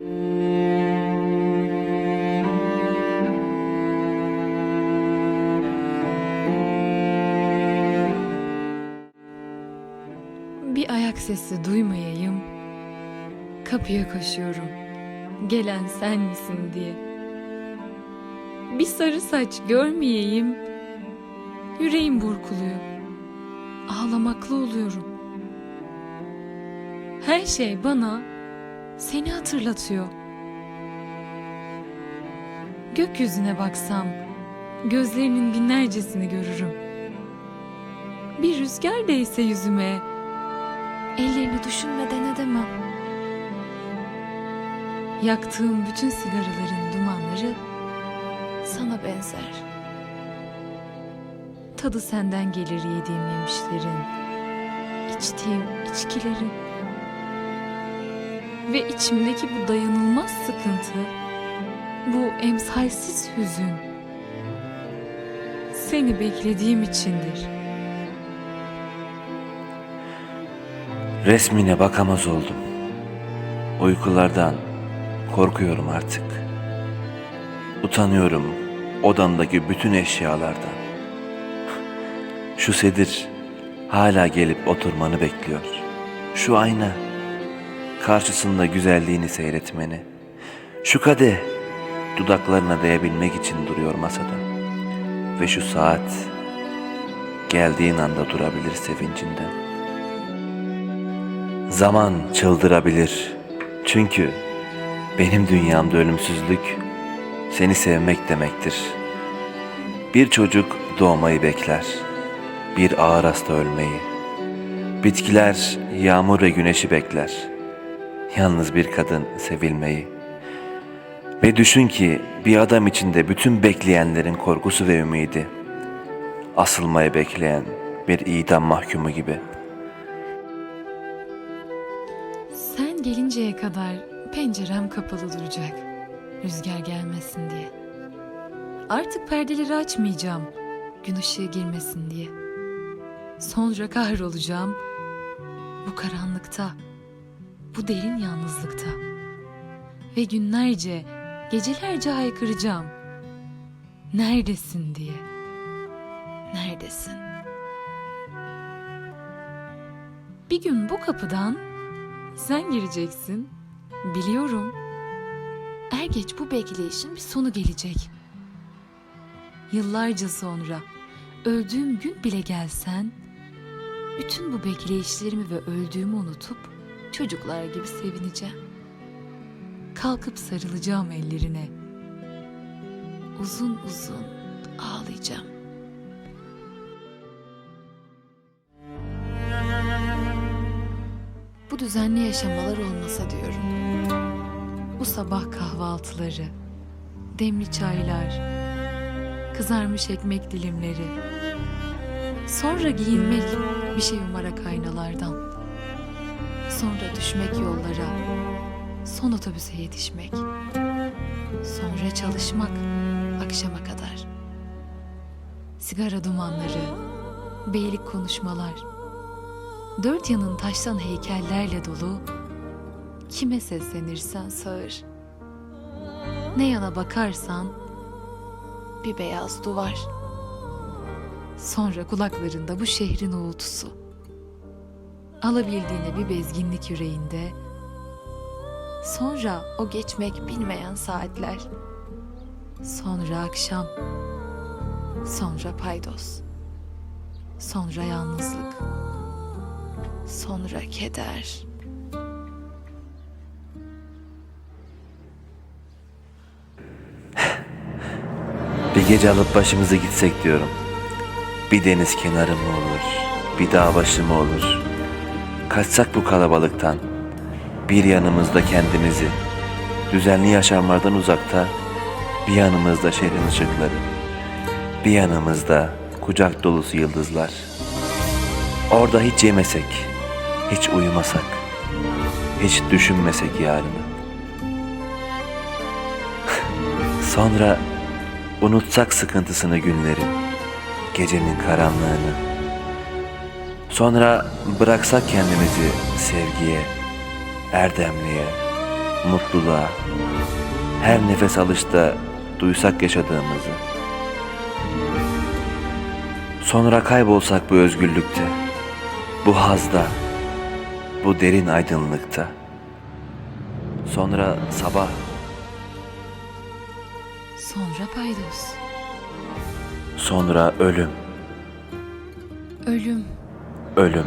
Bir ayak sesi duymayayım. Kapıya koşuyorum. Gelen sen misin diye. Bir sarı saç görmeyeyim. Yüreğim burkuluyor. Ağlamaklı oluyorum. Her şey bana seni hatırlatıyor. Gökyüzüne baksam gözlerinin binlercesini görürüm. Bir rüzgar değse yüzüme ellerini düşünmeden edemem. Yaktığım bütün sigaraların dumanları sana benzer. Tadı senden gelir yediğim yemişlerin, içtiğim içkilerin. Ve içimdeki bu dayanılmaz sıkıntı, bu emsalsiz hüzün seni beklediğim içindir. Resmine bakamaz oldum. Uykulardan korkuyorum artık. Utanıyorum odamdaki bütün eşyalardan. Şu sedir hala gelip oturmanı bekliyor. Şu ayna karşısında güzelliğini seyretmeni. Şu kadeh dudaklarına değebilmek için duruyor masada. Ve şu saat geldiğin anda durabilir sevincinden. Zaman çıldırabilir. Çünkü benim dünyamda ölümsüzlük seni sevmek demektir. Bir çocuk doğmayı bekler. Bir ağır hasta ölmeyi. Bitkiler yağmur ve güneşi bekler. Yalnız bir kadın sevilmeyi. Ve düşün ki bir adam içinde bütün bekleyenlerin korkusu ve ümidi. Asılmayı bekleyen bir idam mahkumu gibi.'' Sen gelinceye kadar pencerem kapalı duracak. Rüzgar gelmesin diye. Artık perdeleri açmayacağım. Gün ışığı girmesin diye. Sonra kahrolacağım. Bu karanlıkta. Bu derin yalnızlıkta. Ve günlerce, gecelerce haykıracağım. Neredesin diye. Neredesin? Bir gün bu kapıdan sen gireceksin. Biliyorum. Er geç bu bekleyişin bir sonu gelecek. Yıllarca sonra öldüğüm gün bile gelsen bütün bu bekleyişlerimi ve öldüğümü unutup çocuklar gibi sevineceğim. Kalkıp sarılacağım ellerine. Uzun uzun ağlayacağım. Bu düzenli yaşamalar olmasa diyorum. Bu sabah kahvaltıları, demli çaylar, kızarmış ekmek dilimleri. Sonra giyinmek bir şey umarak aynalardan. Sonra düşmek yollara, son otobüse yetişmek. Sonra çalışmak akşama kadar. Sigara dumanları, beylik konuşmalar. Dört yanın taştan heykellerle dolu. Kime seslenirsen sağır. Ne yana bakarsan bir beyaz duvar. Sonra kulaklarında bu şehrin uğultusu. Alabildiğine bir bezginlik yüreğinde. Sonra o geçmek bilmeyen saatler. Sonra akşam. Sonra paydos. Sonra yalnızlık. Sonra keder. Bir gece alıp başımızı gitsek diyorum. Bir deniz kenarı mı olur, bir dağ başı mı olur? Kaçsak bu kalabalıktan, bir yanımızda kendimizi, düzenli yaşamlardan uzakta, bir yanımızda şehrin ışıkları, bir yanımızda kucak dolusu yıldızlar. Orada hiç yemesek, hiç uyumasak, hiç düşünmesek yarını. Sonra unutsak sıkıntısını günlerin, gecenin karanlığını. Sonra bıraksak kendimizi sevgiye, erdemliğe, mutluluğa, her nefes alışta duysak yaşadığımızı. Sonra kaybolsak bu özgürlükte, bu hazda, bu derin aydınlıkta. Sonra sabah, Sonra paydos. sonra ölüm, Ölüm. Ölüm.